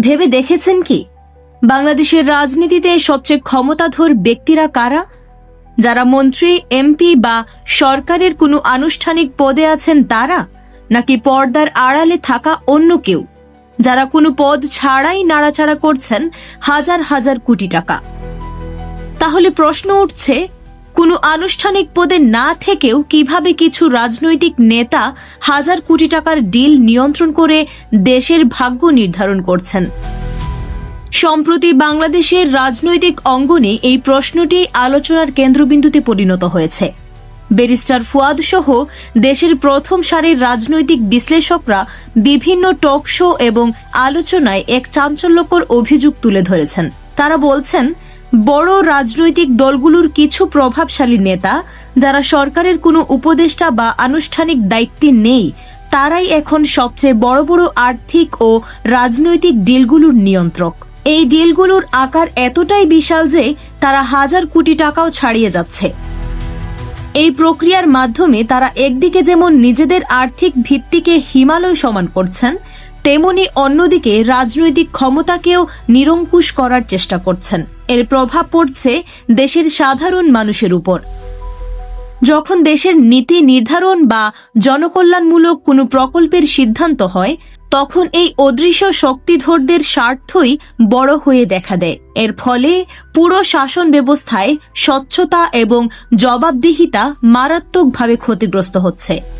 ভেবে দেখেছেন কি? বাংলাদেশের রাজনীতিতে সবচেয়ে ক্ষমতাধর ব্যক্তিরা কারা? যারা মন্ত্রী, এমপি বা সরকারের কোনো আনুষ্ঠানিক পদে আছেন তারা? নাকি পর্দার আড়ালে থাকা অন্য কেউ? যারা কোনো পদ ছাড়াই নাড়াচাড়া করছেন হাজার হাজার কোটি টাকা? তাহলে প্রশ্ন উঠছে কোনো আনুষ্ঠানিক পদে না থেকেও কীভাবে কিছু রাজনৈতিক নেতা হাজার কোটি টাকার ডিল নিয়ন্ত্রণ করে দেশের ভাগ্য নির্ধারণ করছেন? সম্প্রতি বাংলাদেশের রাজনৈতিক অঙ্গনে এই প্রশ্নটি আলোচনার কেন্দ্রবিন্দুতে পরিণত হয়েছে। ব্যারিস্টার ফুয়াদ সহ দেশের প্রথম সারির রাজনৈতিক বিশ্লেষকরা বিভিন্ন টক শো এবং আলোচনায় এক চাঞ্চল্যকর অভিযোগ তুলে ধরেছেন। তারা বলছেন বড় রাজনৈতিক দলগুলোর কিছু প্রভাবশালী নেতা, যারা সরকারের কোনো উপদেষ্টা বা আনুষ্ঠানিক দায়িত্বে নেই, তারাই এখন সবচেয়ে বড় বড় আর্থিক ও রাজনৈতিক ডিলগুলোর নিয়ন্ত্রক। এই ডিলগুলোর আকার এতটাই বিশাল যে তারা হাজার কোটি টাকাও ছাড়িয়ে যাচ্ছে। এই প্রক্রিয়ার মাধ্যমে তারা একদিকে যেমন নিজেদের আর্থিক ভিত্তিকে হিমালয় সমান করছেন তেমনি অন্যদিকে রাজনৈতিক ক্ষমতাকেও নিরঙ্কুশ করার চেষ্টা করছেন। এর প্রভাব পড়ছে দেশের সাধারণ মানুষের উপর। যখন দেশের নীতি নির্ধারণ বা জনকল্যাণমূলক কোনো প্রকল্পের সিদ্ধান্ত হয়, তখন এই অদৃশ্য শক্তিধরদের স্বার্থই বড় হয়ে দেখা দেয়। এর ফলে পুরো শাসন ব্যবস্থায় স্বচ্ছতা এবং জবাবদিহিতা মারাত্মকভাবে ক্ষতিগ্রস্ত হচ্ছে।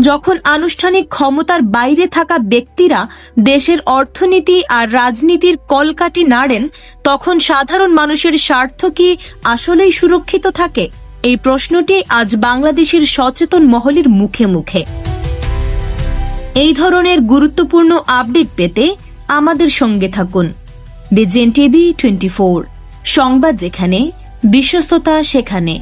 যখন আনুষ্ঠানিক ক্ষমতার বাইরে থাকা ব্যক্তিরা দেশের অর্থনীতি আর রাজনীতির কলকাটি নাড়েন, তখন সাধারণ মানুষের স্বার্থ কি আসলেই সুরক্ষিত থাকে? এই প্রশ্নটি আজ বাংলাদেশের সচেতন মহলের মুখে মুখে। এই ধরনের গুরুত্বপূর্ণ আপডেট পেতে আমাদের সঙ্গে থাকুন। বিজেন টিভি টোয়েন্টি সংবাদ যেখানে, বিশ্বস্ততা সেখানে।